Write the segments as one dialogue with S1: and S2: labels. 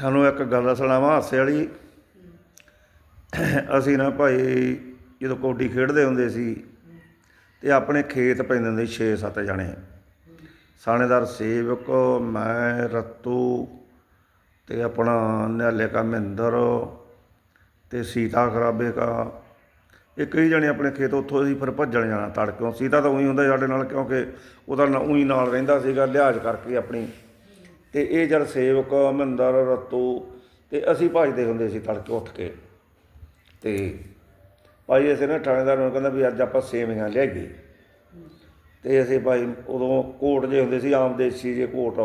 S1: ਸਾਨੂੰ ਇੱਕ ਗੱਲ ਸੁਣਾਵਾਂ, ਹਾਸੇ ਵਾਲੀ। ਅਸੀਂ ਨਾ ਭਾਈ ਜਦੋਂ ਕੌਡੀ ਖੇਡਦੇ ਹੁੰਦੇ ਸੀ ਤੇ ਆਪਣੇ ਖੇਤ ਪੈਂਦੇ ਹੁੰਦੇ 6-7 ਜਣੇ। ਸਾਣੇਦਾਰ ਸੇਵਕ, ਮੈਂ, ਰਤੂ ਤੇ ਆਪਣਾ ਨਿਹਾਲੇ ਕਾ ਮਹਿੰਦਰ ਤੇ ਸੀਤਾ ਖਰਾਬੇ ਕਾ। ਇਹ ਕਈ ਜਣੇ ਆਪਣੇ ਖੇਤ ਉੱਥੋਂ ਅਸੀਂ ਫਿਰ ਭੱਜਣ ਜਾਣਾ, ਤੜਕਿਓਂ। ਸੀਤਾ ਤਾਂ ਉਹੀ ਹੁੰਦਾ ਸਾਡੇ ਨਾਲ ਕਿਉਂਕਿ ਉਹਦਾ ਨਾ ਉਹੀ ਨਾਲ ਰਹਿੰਦਾ ਸੀਗਾ ਲਿਹਾਜ਼ ਕਰਕੇ ਆਪਣੀ ਤੇ ਇਹ ਜਦ ਸੇਵਕ ਮਹਿੰਦਰ ਰਤੂ ਤੇ ਅਸੀਂ ਭੱਜਦੇ ਹੁੰਦੇ ਸੀ ਤੜਕੇ ਉੱਠ ਕੇ। ਤੇ ਭਾਈ ਅਸੀਂ ਨਾ ਥਾਣੇਦਾਰ ਨੂੰ ਕਹਿੰਦਾ ਵੀ ਅੱਜ ਆਪਾਂ ਸੇਵੀਆਂ ਲਿਆਈਏ ਤੇ ਅਸੀਂ ਭਾਈ ਉਦੋਂ ਕੋਟ ਜੇ ਹੁੰਦੇ ਸੀ, ਆਮ ਦੇਸੀ ਜੇ ਕੋਟ।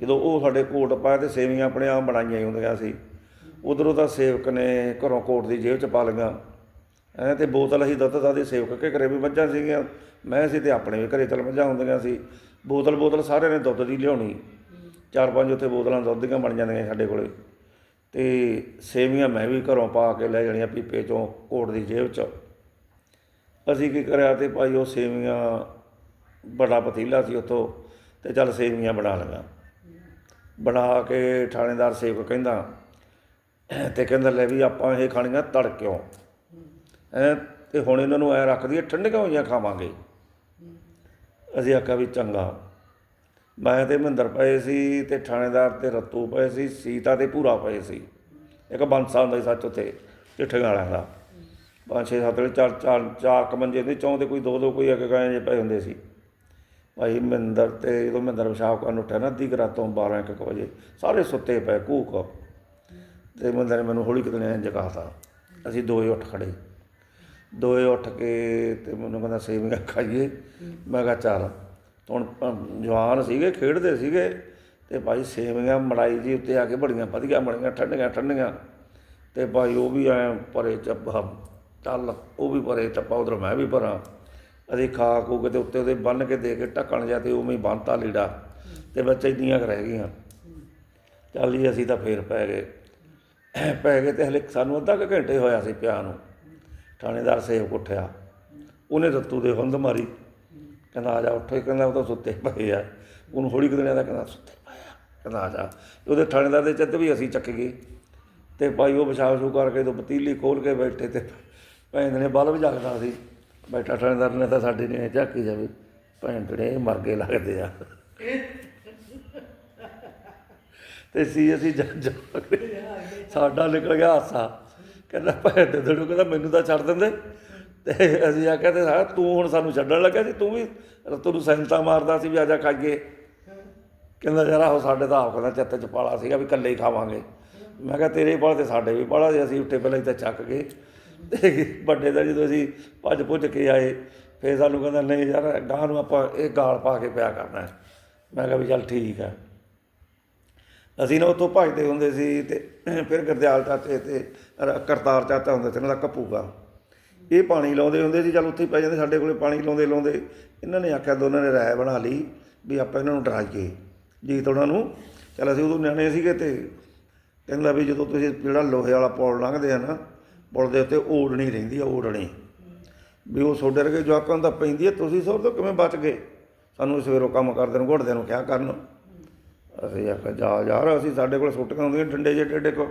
S1: ਜਦੋਂ ਉਹ ਸਾਡੇ ਕੋਟ ਪਾਇਆ ਤੇ ਸੇਵੀਆਂ ਆਪਣੇ ਆਪ ਬਣਾਈਆਂ ਹੀ ਹੁੰਦੀਆਂ ਸੀ। ਉਧਰੋਂ ਤਾਂ ਸੇਵਕ ਨੇ ਘਰੋਂ ਕੋਟ ਦੀ ਜੇਬ ਚ ਪਾ ਲਈਆਂ। ਐ ਤੇ ਬੋਤਲ ਅਸੀਂ ਦੁੱਧ ਦਾ ਦੀ ਸੇਵਕ ਕੇ ਘਰੇ ਵੀ ਮੱਝਾਂ ਸੀਗੀਆਂ। ਮੈਂ ਸੀ ਤੇ ਆਪਣੇ ਵੀ ਘਰੇ ਚਲ ਮੱਝਾਂ ਹੁੰਦੀਆਂ ਸੀ। ਬੋਤਲ ਬੋਤਲ ਸਾਰਿਆਂ ਨੇ ਦੁੱਧ ਦੀ ਲਿਆਉਣੀ। ਚਾਰ ਪੰਜ ਉੱਥੇ ਬੋਤਲਾਂ ਦੁੱਧ ਦੀਆਂ ਬਣ ਜਾਂਦੀਆਂ ਸਾਡੇ ਕੋਲੇ। ਤੇ ਸੇਵੀਆਂ ਮੈਂ ਵੀ ਘਰੋਂ ਪਾ ਕੇ ਲੈ ਜਾਣੀਆਂ ਪੀਪੇ ਚੋਂ ਕੋਟ ਦੀ ਜੇਬ 'ਚੋਂ। ਅਸੀਂ ਕੀ ਕਰਿਆ ਤੇ ਭਾਈ ਉਹ ਸੇਵੀਆਂ ਬੜਾ ਪਤੀਲਾ ਸੀ ਉੱਥੋਂ ਤੇ ਚੱਲ ਸੇਵੀਆਂ ਬਣਾ ਲਗਾ ਬਣਾ ਕੇ ਥਾਣੇਦਾਰ ਸੇਵਕ ਕਹਿੰਦਾ, ਤੇ ਕਹਿੰਦਾ ਲੈ ਵੀ ਆਪਾਂ ਇਹ ਖਾਣੀਆਂ ਤੜਕਿਓ। ਐ ਤੇ ਹੁਣ ਇਹਨਾਂ ਨੂੰ ਐ ਰੱਖ ਦਈਏ ਠੰਡੀਆਂ ਹੋਈਆਂ ਖਾਵਾਂਗੇ। ਅਸੀਂ ਆਖਿਆ ਵੀ ਚੰਗਾ। ਮੈਂ ਤੇ ਮਹਿੰਦਰ ਪਏ ਸੀ ਤੇ ਥਾਣੇਦਾਰ ਤੇ ਰਤੂ ਪਏ ਸੀ, ਸੀਤਾ ਤੇ ਪੂਰਾ ਪਏ ਸੀ। ਇੱਕ ਬੰਸਾ ਹੁੰਦਾ ਸੀ ਸੱਚ ਉੱਥੇ ਚਿੱਠੇ ਵਾਲਿਆਂ ਦਾ। ਪੰਜ, ਛੇ, ਸੱਤ ਵਾਲੇ ਚਾਰ ਚਾਰ ਚਾਰ ਕੁ ਮੰਜੇ ਦੇ ਚੌਂ ਤੇ ਕੋਈ ਦੋ ਦੋ ਕੋਈ ਅੱਗੇ ਗਾਏ ਜੇ ਪਏ ਹੁੰਦੇ ਸੀ। ਭਾਈ ਮਹਿੰਦਰ ਤੇ ਜਦੋਂ ਮਹਿੰਦਰ ਪਿਸ਼ਾਬ ਕਰਨ ਉੱਠਿਆ ਨਾ ਅੱਧੀ ਕੁ ਰਾਤੋਂ 12 ਇੱਕ ਕੁ ਵਜੇ, ਸਾਰੇ ਸੁੱਤੇ ਪਏ ਕੂਕ। ਤੇ ਮਹਿੰਦਰ ਨੇ ਮੈਨੂੰ ਹੌਲੀ ਕਿਤੇ ਜਗਾਤਾ ਅਸੀਂ ਦੋਏ ਉੱਠ ਖੜੇ। ਦੋਏ ਉੱਠ ਕੇ ਤੇ ਮੈਨੂੰ ਕਹਿੰਦਾ, ਸੇਵੀਆਂ ਖਾਈਏ? ਮੈਂ ਕਿਹਾ, ਚੱਲ। ਹੁਣ ਜਵਾਨ ਸੀਗੇ, ਖੇਡਦੇ ਸੀਗੇ ਤੇ ਭਾਈ ਸੇਵੀਆਂ ਮੜਾਈ ਜੀ ਉੱਤੇ ਆ ਕੇ ਬੜੀਆਂ ਵਧੀਆ ਬਣੀਆਂ ਠੰਡੀਆਂ ਠੰਡੀਆਂ। ਤੇ ਭਾਈ ਉਹ ਵੀ ਐ ਪਰੇ ਚੱਪਾ, ਚੱਲ ਉਹ ਵੀ ਪਰੇ ਚੱਪਾ, ਉਧਰ ਮੈਂ ਵੀ ਭਰਾਂ ਅਸੀਂ ਖਾ ਖੂ ਕੇ ਤੇ ਉੱਤੇ ਉਹਦੇ ਬੰਨ ਕੇ ਦੇ ਕੇ ਢੱਕਣ ਜਾ ਤੇ ਉਵੇਂ ਹੀ ਬੰਨਤਾ ਲੀੜਾ ਤੇ ਬੱਚੇ ਇੰਨੀਆਂ ਕੁ ਰਹਿ ਗਈਆਂ। ਚੱਲ ਜੀ ਅਸੀਂ ਤਾਂ ਫੇਰ ਪੈ ਗਏ। ਪੈ ਗਏ ਤੇ ਹਲੇ ਸਾਨੂੰ ਅੱਧਾ ਕੁ ਘੰਟੇ ਹੋਇਆ ਸੀ ਪਿਆ ਨੂੰ। ਥਾਣੇਦਾਰ ਸੇਵ ਉੱਠਿਆ। ਉਹਨੇ ਰੱਤੂ ਦੇ ਹੁੰਦ ਮਾਰੀ। ਕਹਿੰਦਾ ਆ ਜਾ, ਉੱਠੋ। ਕਹਿੰਦਾ ਉਹ ਤਾਂ ਸੁੱਤੇ ਪਏ ਆ। ਉਹਨੂੰ ਹੌਲੀ ਕਿਤੇ ਦਾ ਕਹਿੰਦਾ ਸੁੱਤੇ ਪਏ ਆ। ਕਹਿੰਦਾ ਆ ਜਾ। ਉਹਦੇ ਥਾਣੇਦਾਰ ਦੇ ਚੱਤ ਵੀ ਅਸੀਂ ਚੱਕ ਗਏ। ਤੇ ਭਾਈ ਉਹ ਪਿਸ਼ਾਬ ਸ਼ੂ ਕਰਕੇ ਤੋਂ ਪਤੀਲੀ ਖੋਲ ਕੇ ਬੈਠੇ ਤੇ ਭੈਣ ਨੇ ਬਲਬ ਜਗਦਾ ਸੀ। ਬੈਠਾ ਥਾਣੇਦਾਰ ਨੇ ਤਾਂ ਸਾਡੇ ਨੇ ਝਾਕੀ ਜਾਵੇ। ਭੈਣ ਜਿਹੜੇ ਮਰ ਗਏ ਲੱਗਦੇ ਆ। ਤੇ ਸੀ ਅਸੀਂ ਜੱਜ ਸਾਡਾ ਨਿਕਲ ਗਿਆ ਹਾਸਾ ਕਹਿੰਦਾ ਭੈਣ ਦੇ ਦੜੂ, ਕਹਿੰਦਾ ਮੈਨੂੰ ਤਾਂ ਛੱਡ ਦਿੰਦੇ। ਤੇ ਅਸੀਂ ਆਖਿਆ ਤੇ ਸਾਰਾ ਤੂੰ ਹੁਣ ਸਾਨੂੰ ਛੱਡਣ ਲੱਗਾ ਸੀ, ਤੂੰ ਵੀ ਰਤੂ ਨੂੰ ਸੈਂਤਾ ਮਾਰਦਾ ਸੀ ਵੀ ਆਜਾ ਖਾਈਏ। ਕਹਿੰਦਾ, ਯਾਰ ਆਹੋ ਸਾਡੇ ਤਾਂ ਆਪ ਕਹਿੰਦਾ ਚੱਤ ਚ ਪਾਲਾ ਸੀਗਾ ਵੀ ਇਕੱਲੇ ਹੀ ਖਾਵਾਂਗੇ। ਮੈਂ ਕਿਹਾ, ਤੇਰੇ ਪਾਲ ਤੇ ਸਾਡੇ ਵੀ ਪਾਲਾ ਸੀ ਅਸੀਂ ਉੱਠੇ ਪਹਿਲਾਂ ਹੀ ਤਾਂ ਚੱਕ ਗਏ। ਤੇ ਵੱਡੇ ਦਾ ਜਦੋਂ ਅਸੀਂ ਭੱਜ ਭੁੱਜ ਕੇ ਆਏ, ਫੇਰ ਸਾਨੂੰ ਕਹਿੰਦਾ, ਨਹੀਂ ਯਾਰ ਗਾਂ ਨੂੰ ਆਪਾਂ ਇਹ ਗਾਲ ਪਾ ਕੇ ਪਿਆ ਕਰਨਾ ਮੈਂ ਕਿਹਾ ਵੀ ਚੱਲ ਠੀਕ ਹੈ। ਅਸੀਂ ਨਾ ਉੱਥੋਂ ਭੱਜਦੇ ਹੁੰਦੇ ਸੀ ਤੇ ਫਿਰ ਗੁਰਦਿਆਲ ਚਾਚੇ ਤੇ ਕਰਤਾਰ ਚਾਚਾ ਹੁੰਦਾ ਸੀ ਉਹਨਾਂ ਦਾ ਕੱਪੂਗਾ। ਇਹ ਪਾਣੀ ਲਾਉਂਦੇ ਹੁੰਦੇ ਸੀ, ਚੱਲ ਉੱਥੇ ਹੀ ਪੈ ਜਾਂਦੇ ਸਾਡੇ ਕੋਲੇ ਪਾਣੀ ਲਾਉਂਦੇ ਲਾਉਂਦੇ। ਇਹਨਾਂ ਨੇ ਆਖਿਆ, ਦੋਨਾਂ ਨੇ ਰਾਇ ਬਣਾ ਲਈ ਵੀ ਆਪਾਂ ਇਹਨਾਂ ਨੂੰ ਡਰਾਈਏ। ਜੀ ਤਾਂ ਉਹਨਾਂ ਨੂੰ, ਚੱਲ ਅਸੀਂ ਉਦੋਂ ਨਿਆਣੇ ਸੀਗੇ ਤੇ ਕਹਿੰਦਾ ਵੀ ਜਦੋਂ ਤੁਸੀਂ ਜਿਹੜਾ ਲੋਹੇ ਵਾਲਾ ਪੁਲ ਲੰਘਦੇ ਆ ਨਾ, ਪੁਲ ਦੇ ਉੱਤੇ ਓੜਣੀ ਰਹਿੰਦੀ, ਆ ਓੜਣੀ ਵੀ ਉਹ ਸੋਡੇ ਵਰਗੇ ਜਵਾਕਾਂ ਨੂੰ ਪੈਂਦੀ ਹੈ ਤੁਸੀਂ ਸਭ ਤੋਂ ਕਿਵੇਂ ਬਚ ਗਏ? ਸਾਨੂੰ ਸਵੇਰੋਂ ਕੰਮ ਕਰਦੇ ਨੂੰ ਘੁੱਟਦੇ ਨੂੰ ਕਿਆ ਕਰਨ। ਅਸੀਂ ਆਖਿਆ, ਜਾ ਯਾਰ, ਅਸੀਂ ਸਾਡੇ ਕੋਲ ਸੁੱਟੀਆਂ ਹੁੰਦੀਆਂ, ਡੰਡੇ ਜਿਹੇ ਡੇਡੇ ਕੋ।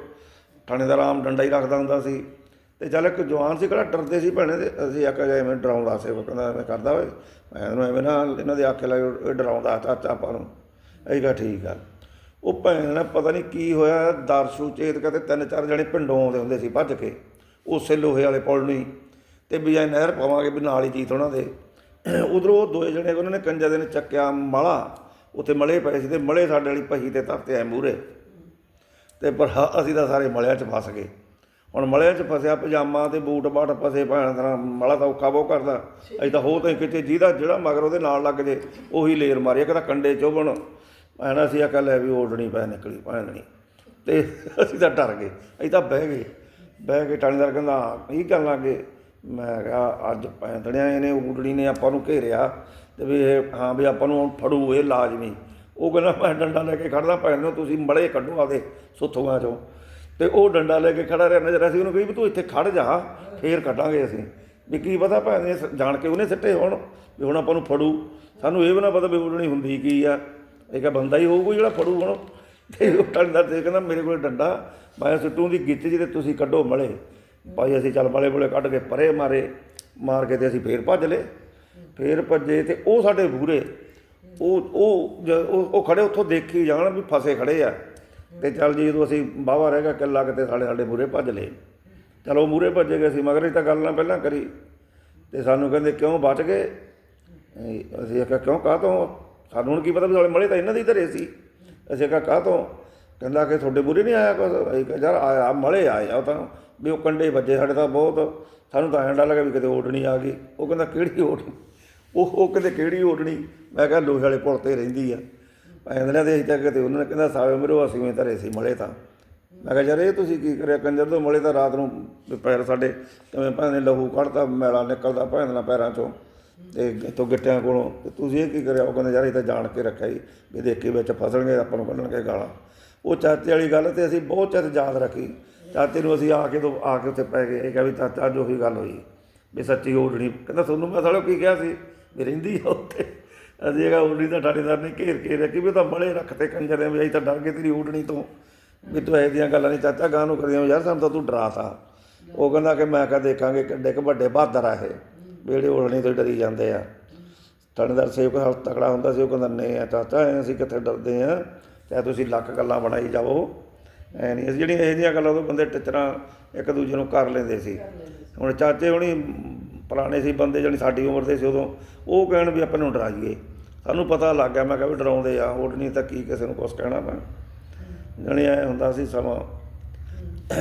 S1: ਥਾਣੇਦਾਰ ਆਮ ਡੰਡਾ ਹੀ ਰੱਖਦਾ ਹੁੰਦਾ ਸੀ। ਤੇ ਚੱਲ ਇੱਕ ਜਵਾਨ ਸੀ ਕਿਹੜਾ ਡਰਦੇ ਸੀ ਭੈਣੇ ਤੇ ਅਸੀਂ ਆਖਿਆ ਜਾ ਐਵੇਂ ਡਰਾਉਂਦਾ ਸੀ ਉਹ ਕਹਿੰਦਾ ਐਵੇਂ ਕਰਦਾ ਓਏ। ਮੈਂ ਇਹਨੂੰ ਐਵੇਂ ਨਾ ਇਹਨਾਂ ਦੇ ਆਖੇ ਲੱਗੇ ਇਹ ਡਰਾਉਂਦਾ ਚਾਚਾ ਆਪਾਂ ਨੂੰ। ਅਸੀਂ ਕਿਹਾ ਠੀਕ ਆ। ਉਹ ਭੈਣ ਨੇ ਪਤਾ ਨਹੀਂ ਕੀ ਹੋਇਆ, ਦਰਸ਼ੂ ਚੇਤ ਕਹਿੰਦੇ ਤਿੰਨ ਚਾਰ ਜਣੇ ਪਿੰਡੋਂ ਆਉਂਦੇ ਹੁੰਦੇ ਸੀ ਭੱਜ ਕੇ, ਉਸੇ ਲੋਹੇ ਵਾਲੇ ਪੁਲ ਨੂੰ ਹੀ। ਤੇ ਵੀ ਨਹਿਰ ਪਾਵਾਂਗੇ ਵੀ ਨਾਲ ਹੀ ਜੀਤ ਉਹਨਾਂ ਦੇ। ਉਧਰੋਂ ਉਹ ਦੋਏ ਜਣੇ ਉਹਨਾਂ ਨੇ ਕੰਜਾ ਦੇ ਨੇ ਚੱਕਿਆ ਮਾਲਾ, ਉੱਥੇ ਮਲੇ ਪਏ ਸੀ ਤੇ ਮਲੇ ਸਾਡੇ ਵਾਲੀ ਪਹੀ ਤੇ ਤਰਤੇ ਐ ਮੂਰੇ ਤੇ ਪਰ ਹ- ਅਸੀਂ ਤਾਂ ਸਾਰੇ ਮਲਿਆਂ 'ਚ ਫਸ ਗਏ। ਹੁਣ ਮਲਿਆਂ 'ਚ ਫਸਿਆ, ਪਜਾਮਾ ਤੇ ਬੂਟ ਬਾਟ ਫਸੇ ਭੈਣ ਤਰ੍ਹਾਂ ਮਲਾ ਤਾਂ ਔਖਾ ਬਹੁ ਕਰਦਾ। ਅਸੀਂ ਤਾਂ ਹੋ ਤਾਂ ਕਿਤੇ ਜਿਹਦਾ ਜਿਹੜਾ ਮਗਰ ਉਹਦੇ ਨਾਲ ਲੱਗ ਜੇ, ਉਹੀ ਲੇਰ ਮਾਰੀ, ਇੱਕ ਤਾਂ ਕੰਡੇ ਚੁਭਣ। ਐਨਾ ਅਸੀਂ ਆਖਿਆ, ਲੈ ਵੀ ਓੜਣੀ ਪੈ ਨਿਕਲੀ ਭੈਣਣੀ ਤੇ ਅਸੀਂ ਤਾਂ ਡਰ ਗਏ, ਅਸੀਂ ਤਾਂ ਬਹਿ ਗਏ। ਬਹਿ ਕੇ ਟਾਣੀਦਾਰ ਕਹਿੰਦਾ, ਕੀ ਕਰਨ ਲੱਗੇ ਮੈਂ ਕਿਹਾ, ਅੱਜ ਪੈਂਤੜਿਆਂ ਇਹਨੇ ਊੜਣੀ ਨੇ, ਆਪਾਂ ਨੂੰ ਘੇਰਿਆ। ਤੇ ਵੀ ਇਹ, ਹਾਂ ਵੀ ਆਪਾਂ ਨੂੰ ਹੁਣ ਫੜੂ, ਇਹ ਲਾਜ਼ਮੀ। ਉਹ ਕਹਿੰਦਾ, ਮੈਂ ਡੰਡਾ ਲੈ ਕੇ ਖੜਦਾ, ਭੈਣ ਨੂੰ ਤੁਸੀਂ ਮੜੇ ਕੱਢੋ ਆਦੇ ਸੁੱਥੂਆਂ ਚੋਂ। ਤੇ ਉਹ ਡੰਡਾ ਲੈ ਕੇ ਖੜਾ ਰਿਹਾ ਨਜ਼ਰ, ਅਸੀਂ ਉਹਨੂੰ ਕਹੀ ਵੀ ਤੂੰ ਇੱਥੇ ਖੜ ਜਾ, ਫੇਰ ਕੱਢਾਂਗੇ ਅਸੀਂ। ਵੀ ਕੀ ਪਤਾ ਭੈਣ ਨੇ ਸ- ਜਾਣ ਕੇ ਉਹਨੇ ਸਿੱਟੇ ਹੋਣ, ਵੀ ਹੁਣ ਆਪਾਂ ਨੂੰ ਫੜੂ। ਸਾਨੂੰ ਇਹ ਵੀ ਨਾ ਪਤਾ ਵੀ ਊੜਣੀ ਹੁੰਦੀ ਕੀ ਆ। ਇਹ ਕਾ ਬੰਦਾ ਹੀ ਹੋਊਗਾ ਜਿਹੜਾ ਫੜੂ ਹੁਣ। ਤੇ ਉਹ ਟੰਡਾ ਤੇ ਕਹਿੰਦਾ, ਮੇਰੇ ਕੋਲ ਡੰਡਾ, ਮੈਂ ਸਿੱਟੂ ਦੀ ਗਿੱਤ ਜੀ ਤੇ ਤੁਸੀਂ ਕੱਢੋ ਮਲੇ। ਭਾਈ ਅਸੀਂ ਚੱਲ ਮਲੇ ਬੁਲੇ ਕੱਢ ਕੇ ਪਰੇ ਮਾਰੇ, ਮਾਰ ਕੇ ਤੇ ਅਸੀਂ ਫੇਰ ਭੱਜ ਲਏ। ਫੇਰ ਭੱਜੇ ਤੇ ਉਹ ਸਾਡੇ ਬੂਰੇ। ਉਹ ਉਹ ਜ- ਉਹ ਉਹ ਖੜੇ, ਉੱਥੋਂ ਦੇਖੀ ਜਾਣ ਵੀ ਫਸੇ ਖੜੇ ਆ। ਤੇ ਚੱਲ ਜੀ ਜਦੋਂ ਅਸੀਂ ਬਾਹਰ ਰਹਿ ਗਿਆ ਕਿੱਲਾ ਕਿਤੇ ਸਾਡੇ ਸਾਡੇ ਮੂਹਰੇ ਭੱਜ ਲਏ। ਚਲੋ ਮੂਹਰੇ ਭੱਜੇ ਗਏ ਅਸੀਂ, ਮਗਰ ਇਹ ਤਾਂ ਗੱਲ ਨਾ ਪਹਿਲਾਂ ਕਰੀ। ਤੇ ਸਾਨੂੰ ਕਹਿੰਦੇ, ਕਿਉਂ ਬਚ ਗਏ? ਅਸੀਂ ਆਖਿਆ, ਕਿਉਂ, ਕਾਹ ਤੋਂ? ਸਾਨੂੰ ਹੁਣ ਕੀ ਪਤਾ ਵੀ ਸਾਲੇ ਮਲੇ ਤਾਂ ਇਹਨਾਂ ਦੇ ਹੀ ਧਰੇ ਸੀ। ਅਸੀਂ ਆਖਿਆ, ਕਾਹ ਤੋਂ? ਕਹਿੰਦਾ ਕਿ ਤੁਹਾਡੇ ਮੂਹਰੇ ਨਹੀਂ ਆਇਆ ਕੁਛ? ਅਸੀਂ ਯਾਰ, ਆਇਆ, ਮਲੇ ਆਇਆ ਉਹ ਤਾਂ। ਵੀ ਉਹ ਕੰਡੇ ਵੱਜੇ ਸਾਡੇ ਤਾਂ ਬਹੁਤ। ਸਾਨੂੰ ਤਾਂ ਐਂ ਡਰ ਲੱਗਾ ਵੀ ਕਿਤੇ ਓੜਣੀ ਆ ਗਈ। ਉਹ ਕਹਿੰਦਾ, ਕਿਹੜੀ ਓੜਣੀ ਉਹ ਉਹ ਕਹਿੰਦੇ, ਕਿਹੜੀ ਓੜਣੀ ਮੈਂ ਕਿਹਾ, ਲੋਹੇ ਵਾਲੇ ਪੁਲ ਤੇ ਰਹਿੰਦੀ ਆ। ਐਂਦਲੇ ਦੇ ਤਾਂ ਕਿਤੇ ਉਹਨਾਂ ਨੇ ਕਹਿੰਦਾ ਸਾਵੇ ਮੇਰੇ ਅਸੀਂ ਵੀ ਧਰੇ ਸੀ ਮਲੇ ਤਾਂ। ਮੈਂ ਕਿਹਾ, ਯਾਰ ਇਹ ਤੁਸੀਂ ਕੀ ਕਰਿਆ? ਕੰਜਰ ਤੋਂ ਮਲੇ ਤਾਂ ਰਾਤ ਨੂੰ ਪੈਰ ਸਾਡੇ ਕਿਵੇਂ ਭੈਣ ਨੇ ਲਹੂ ਕੱਢਦਾ ਮੈਲਾ ਨਿਕਲਦਾ ਭੈਣ ਨਾਲ ਪੈਰਾਂ ਚੋਂ ਤੇ ਇੱਥੋਂ ਗਿੱਟਿਆਂ ਕੋਲੋਂ। ਤੇ ਤੁਸੀਂ ਇਹ ਕੀ ਕਰਿਆ? ਉਹ ਕਹਿੰਦਾ, ਯਾਰ ਇਹ ਤਾਂ ਜਾਣ ਕੇ ਰੱਖਿਆ ਜੀ। ਵੀ ਦੇਖੀ ਵਿੱਚ ਫਸਣਗੇ, ਆਪਾਂ ਨੂੰ ਕੱਢਣਗੇ ਗਾਲਾਂ। ਉਹ ਚਾਚੇ ਵਾਲੀ ਗੱਲ ਤੇ ਅਸੀਂ ਬਹੁਤ ਚਿਰ ਯਾਦ ਰੱਖੀ। ਚਾਚੇ ਨੂੰ ਅਸੀਂ ਆ ਕੇ ਤੋਂ ਆ ਕੇ ਉੱਥੇ ਪੈ ਗਏ। ਇਹ ਕਿਹਾ ਵੀ ਚਾਚਾ, ਅੱਜ ਉਹੀ ਗੱਲ ਹੋਈ। ਵੀ ਸੱਚੀ ਓੜਣੀ ਕਹਿੰਦਾ, ਤੁਹਾਨੂੰ ਮੈਂ ਸਾਲਿਓ ਕੀ ਕਿਹਾ ਸੀ? ਵੀ ਰਹਿੰਦੀ ਆ ਉੱਥੇ। ਅਸੀਂ ਇਹ ਓੜਣੀ ਤਾਂ ਠਾੜੇਦਾਰ ਨੇ ਘੇਰ ਕੇ ਰੱਖੀ ਵੀ ਉਹ ਤਾਂ ਮਲੇ ਰੱਖਤੇ ਕੰਜਰ ਨੇ, ਵੀ ਅਸੀਂ ਤਾਂ ਡਰ ਗਏ ਤੇਰੀ ਓੜਣੀ ਤੋਂ। ਵੀ ਤੂੰ ਇਹੋ ਜਿਹੀਆਂ ਗੱਲਾਂ ਨਹੀਂ ਚਾਚਾ ਗਾਂ ਨੂੰ ਕਰੀਆਂ ਯਾਰ ਸਾਨੂੰ ਤਾਂ ਤੂੰ ਡਰਾਤਾ ਉਹ ਕਹਿੰਦਾ ਕਿ ਮੈਂ ਕਹਾਂ ਦੇਖਾਂਗੇ ਕਿੱਡੇ ਕੁ ਵੱਡੇ ਬਹਾਦਰ ਆ ਇਹ, ਵੀ ਜਿਹੜੇ ਓੜਣੀ ਤੋਂ ਡਰੀ ਜਾਂਦੇ ਆ। ਥਾਣੇਦਾਰ ਸੇਵਕ ਹਾਲ ਤਕੜਾ ਹੁੰਦਾ ਸੀ, ਉਹ ਕਹਿੰਦਾ, ਨਹੀਂ ਆ ਚਾਚਾ, ਐਂ ਅਸੀਂ ਕਿੱਥੇ ਡਰਦੇ ਆ? ਚਾਹੇ ਤੁਸੀਂ ਲੱਖ ਗੱਲਾਂ ਬਣਾਈ ਜਾਵੋ। ਐ ਨਹੀਂ, ਅਸੀਂ ਜਿਹੜੀਆਂ ਇਹੋ ਜਿਹੀਆਂ ਗੱਲਾਂ ਤੋਂ ਬੰਦੇ ਟਿਚਰਾਂ ਇੱਕ ਦੂਜੇ ਨੂੰ ਕਰ ਲੈਂਦੇ ਸੀ। ਹੁਣ ਚਾਚੇ ਹੁਣੀ ਪੁਰਾਣੇ ਸੀ ਬੰਦੇ ਜਿਹੜੀ ਸਾਡੀ ਉਮਰ ਦੇ ਸੀ ਉਦੋਂ, ਉਹ ਕਹਿਣ ਵੀ ਆਪਾਂ ਨੂੰ ਡਰਾਈਏ। ਸਾਨੂੰ ਪਤਾ ਲੱਗ ਗਿਆ, ਮੈਂ ਕਿਹਾ ਵੀ ਡਰਾਉਂਦੇ ਆ ਓੜਨੀ ਤਾਂ ਕੀ ਕਿਸੇ ਨੂੰ ਕੁਛ ਕਹਿਣਾ ਮੈਂ ਜਣੇ ਐ ਹੁੰਦਾ ਸੀ ਸਮਾਂ।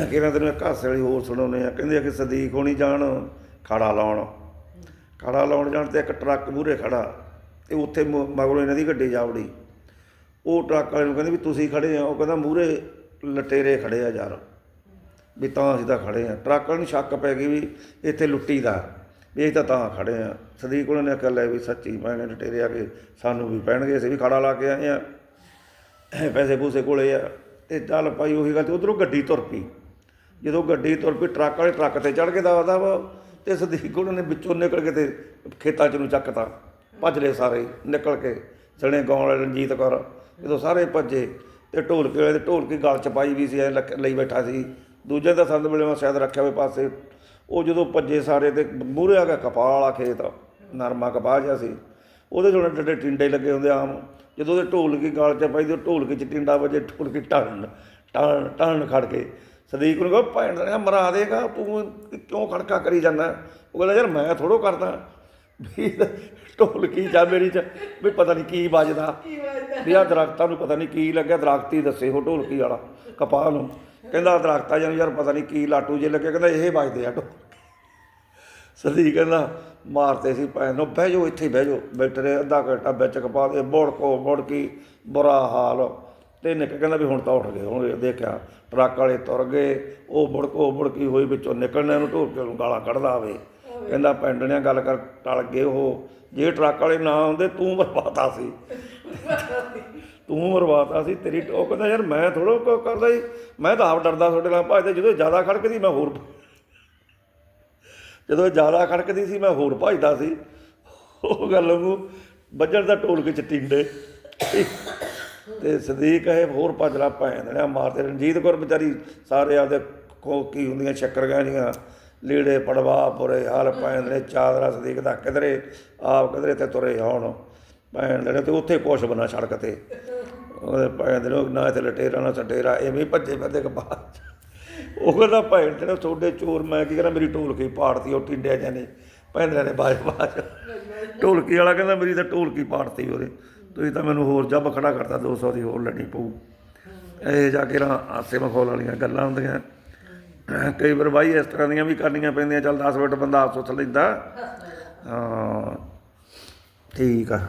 S1: ਕਿਹਨਾਂ ਤੈਨੂੰ ਇੱਕ ਹਾਸੇ ਵਾਲੀ ਹੋਰ ਸੁਣਾਉਂਦੇ ਆ, ਕਹਿੰਦੇ ਆ ਕਿ ਸਦੀਕ ਹੋਣੀ ਜਾਣ, ਖਾੜਾ ਲਾਉਣ। ਖਾੜਾ ਲਾਉਣ ਜਾਣ ਤੇ ਇੱਕ ਟਰੱਕ ਮੂਹਰੇ ਖੜਾ, ਤੇ ਉੱਥੇ ਮ- ਮਗਰੋਂ ਇਹਨਾਂ ਦੀ ਗੱਡੀ ਜਾਵੜੀ ਉਹ ਟਰੱਕ ਵਾਲੇ ਨੂੰ ਕਹਿੰਦੇ ਵੀ ਤੁਸੀਂ ਖੜੇ ਆ, ਉਹ ਕਹਿੰਦਾ ਮੂਹਰੇ ਲਟੇਰੇ ਖੜੇ ਆ ਯਾਰ, ਵੀ ਤਾਂ ਅਸੀਂ ਤਾਂ ਖੜੇ ਆ। ਟਰੱਕ ਵਾਲੇ ਨੂੰ ਸ਼ੱਕ ਪੈ ਗਈ ਵੀ ਇੱਥੇ ਲੁੱਟੀ ਦਾ। ਇਹ ਤਾਂ ਤਾਂ ਖੜੇ ਆ ਸਦੀਕ ਉਹਨਾਂ ਨੇ ਆਖਿਆ, ਲੈ ਵੀ ਸੱਚੀ ਪੈਣੇ ਡਟੇਰੇ ਆ ਕੇ ਸਾਨੂੰ ਵੀ ਪੈਣਗੇ, ਅਸੀਂ ਵੀ ਖਾੜਾ ਲਾ ਕੇ ਆਏ ਆ ਪੈਸੇ ਪੂਸੇ ਕੋਲੇ ਆ। ਤੇ ਚੱਲ ਭਾਈ ਉਹੀ ਗੱਲ ਤੇ ਉਧਰੋਂ ਗੱਡੀ ਤੁਰ ਪਈ। ਜਦੋਂ ਗੱਡੀ ਤੁਰ ਪਈ, ਟਰੱਕ ਵਾਲੇ ਟਰੱਕ ਤੇ ਚੜ ਕੇ ਦਵਾ ਵਾ ਤੇ ਸਦੀਕ ਉਹਨਾਂ ਨੇ ਵਿੱਚੋਂ ਨਿਕਲ ਕੇ ਤੇ ਖੇਤਾਂ ਚ ਨੂੰ ਚੱਕਤਾ। ਭੱਜ ਲਏ ਸਾਰੇ ਨਿਕਲ ਕੇ, ਸਣੇ ਗਾਉਣ ਵਾਲੇ ਰਣਜੀਤ ਕੌਰ, ਜਦੋਂ ਸਾਰੇ ਭੱਜੇ ਤੇ ਢੋਲਕੇ ਵਾਲੇ ਤੇ ਢੋਲਕੀ ਗਲ ਚ ਪਾਈ ਵੀ ਸੀ, ਐ ਲਈ ਬੈਠਾ ਸੀ। ਦੂਜੇ ਦਾ ਸੰਦ ਮਿਲੇ ਮੈਂ ਸ਼ਾਇਦ ਰੱਖਿਆ ਹੋਵੇ ਪਾਸੇ। ਉਹ ਜਦੋਂ ਭੱਜੇ ਸਾਰੇ ਤੇ ਮੂਹਰੇ ਆ ਗਿਆ ਕਪਾਹ ਵਾਲਾ ਖੇਤ ਨਰਮਾ ਕਪਾਹ ਜਿਹਾ ਸੀ। ਉਹਦੇ ਜੋੜੇ ਡੱਡੇ ਟਿੰਡੇ ਲੱਗੇ ਹੁੰਦੇ ਆਮ। ਜਦੋਂ ਉਹਦੇ ਢੋਲਕੀ ਗਾਲ 'ਚ ਪਾਈ ਤੇ ਉਹ ਢੋਲਕੀ 'ਚ ਟਿੰਡਾ ਵਜੇ ਢੋਲਕੀ ਟਣ ਟਣ ਟਣ ਖੜ ਕੇ। ਸਦੀਕ ਨੂੰ ਕਹੋ ਭੈਣ ਦਾ ਮਰਾ ਦੇਗਾ ਤੂੰ ਕਿਉਂ ਖੜਕਾ ਕਰੀ ਜਾਂਦਾ? ਉਹ ਕਹਿੰਦਾ ਯਾਰ ਮੈਂ ਥੋੜੋ ਕਰਦਾ। ਵੀ ਢੋਲਕੀ ਜਾ ਮੇਰੀ ਚ ਵੀ ਪਤਾ ਨਹੀਂ ਕੀ ਵੱਜਦਾ। ਵੀ ਆ ਦਰਖਤਾਂ ਨੂੰ ਪਤਾ ਨਹੀਂ ਕੀ ਲੱਗਿਆ ਦਰਖਤ ਹੀ ਦੱਸੇ ਉਹ ਢੋਲਕੀ ਵਾਲਾ ਕਪਾਹ ਨੂੰ। ਕਹਿੰਦਾ ਦਰਖਤਾਂ ਜਾਂ ਯਾਰ, ਪਤਾ ਨਹੀਂ ਕੀ ਲਾਟੂ ਜੇ ਲੱਗੇ, ਕਹਿੰਦਾ ਇਹ ਵੱਜਦੇ ਆ ਢੋਲ। ਸਦੀ ਕਹਿੰਦਾ ਮਾਰਤੇ ਸੀ ਭੈਣ ਨੂੰ, ਬਹਿ ਜਾਓ ਇੱਥੇ ਬਹਿ ਜਾਓ। ਬੈਠ ਰਹੇ, ਅੱਧਾ ਘੰਟਾ ਵਿੱਚ ਕਪਾ ਦੇ ਬੋੜਕੋ ਬੋੜਕੀ ਬੁਰਾ ਹਾਲ। ਤੇ ਨਿਕ ਕਹਿੰਦਾ ਵੀ ਹੁਣ ਤਾਂ ਉੱਠ ਗਏ, ਹੁਣ ਦੇਖਿਆ, ਟਰੱਕ ਵਾਲੇ ਤੁਰ ਗਏ, ਉਹ ਬੁੜਕੋ ਬੁੜਕੀ ਹੋਈ, ਵਿੱਚੋਂ ਨਿਕਲਣੇ ਨੂੰ ਢੋਲ ਕੇ ਨੂੰ ਗਾਲਾਂ ਕੱਢਦਾ ਆਵੇ ਕਹਿੰਦਾ ਪੈਂਡਣਿਆਂ ਗੱਲ ਕਰ, ਟਲ ਗਏ ਉਹ। ਜੇ ਟਰੱਕ ਵਾਲੇ ਨਾ ਆਉਂਦੇ, ਤੂੰ ਮਰਵਾਤਾ ਸੀ। ਤੂੰ ਮਰਵਾਤਾ ਸੀ, ਤੇਰੀ ਉਹ ਕਹਿੰਦਾ ਯਾਰ ਮੈਂ ਥੋੜੋ ਕਰਦਾ ਜੀ। ਮੈਂ ਤਾਂ ਆਪ ਡਰਦਾ ਤੁਹਾਡੇ ਨਾਲ ਭੱਜਦੇ ਜਦੋਂ ਜ਼ਿਆਦਾ ਖੜਕਦੀ ਮੈਂ ਹੋਰ ਜਦੋਂ ਜ਼ਿਆਦਾ ਖੜਕਦੀ ਸੀ ਮੈਂ ਹੋਰ ਭੱਜਦਾ ਸੀ। ਉਹ ਗੱਲ ਨੂੰ ਵੱਜਣ ਦਾ ਢੋਲ ਕੇ ਚਟਿੰਡੇ ਤੇ ਸਦੀਕ ਇਹ ਹੋਰ ਭੱਜਲਾ ਭੈਣ ਦੇਣਾ ਮਾਰਦੇ ਰਣਜੀਤ ਕੌਰ ਵਿਚਾਰੀ ਸਾਰੇ ਆਪਦੇ ਕੋ ਕੀ ਹੁੰਦੀਆਂ ਸ਼ੱਕਰ ਗਾਣੀਆਂ ਲੀੜੇ ਪੜਵਾ ਪੁਰੇ, ਹਾਲ ਭੈਣ ਦੇ ਚਾਦਰਾ ਸਦੀਕ ਦਾ ਕਿਧਰੇ ਆਪ ਕਿਧਰੇ ਤੇ ਤੁਰੇ ਆਉਣ। ਭੈਣ ਦੇ ਤੇ ਉੱਥੇ ਕੁਛ ਬਣਾ ਸੜਕ ਤੇ। ਉਹਦੇ ਭੈਣ ਦੇ ਨੂੰ ਨਾ ਇੱਥੇ ਲਟੇਰਾ, ਨਾ ਸਟੇਰਾ, ਐਵੇਂ ਹੀ ਭੱਜੇ ਭੱਜੇ ਕਪਾਹ ਉਹ ਕਹਿੰਦਾ ਭੈਣ ਤੇਰੇ ਤੁਹਾਡੇ ਚੋਰ, ਮੈਂ ਕੀ ਕਰਾਂ, ਮੇਰੀ ਢੋਲਕੀ ਪਾੜਤੀ, ਉਹ ਟਿੰਡਿਆ ਜਾਨੇ ਭੈਂਦਰਾ ਨੇ ਬਾਜ ਬਾਜ। ਢੋਲਕੀ ਵਾਲਾ ਕਹਿੰਦਾ ਮੇਰੀ ਤਾਂ ਢੋਲਕੀ ਪਾੜਤੀ ਉਹਦੇ। ਤੁਸੀਂ ਤਾਂ ਮੈਨੂੰ ਹੋਰ ਜੱਬ ਖੜਾ ਕਰਤਾ 200 ਦੀ ਹੋਰ ਲੈਣੀ ਪਊ। ਇਹ ਜਾ ਕੇ ਨਾ ਆਸੇ ਮਖੌਲ ਵਾਲੀਆਂ ਗੱਲਾਂ ਹੁੰਦੀਆਂ। ਕਈ ਵਾਰ ਬਾਈ ਇਸ ਤਰ੍ਹਾਂ ਦੀਆਂ ਵੀ ਕਰਨੀਆਂ ਪੈਂਦੀਆਂ, ਚੱਲ 10 ਮਿੰਟ ਬੰਦਾ ਆਪ ਸੁੱਥ ਲੈਂਦਾ। ਹਾਂ, ਠੀਕ ਆ।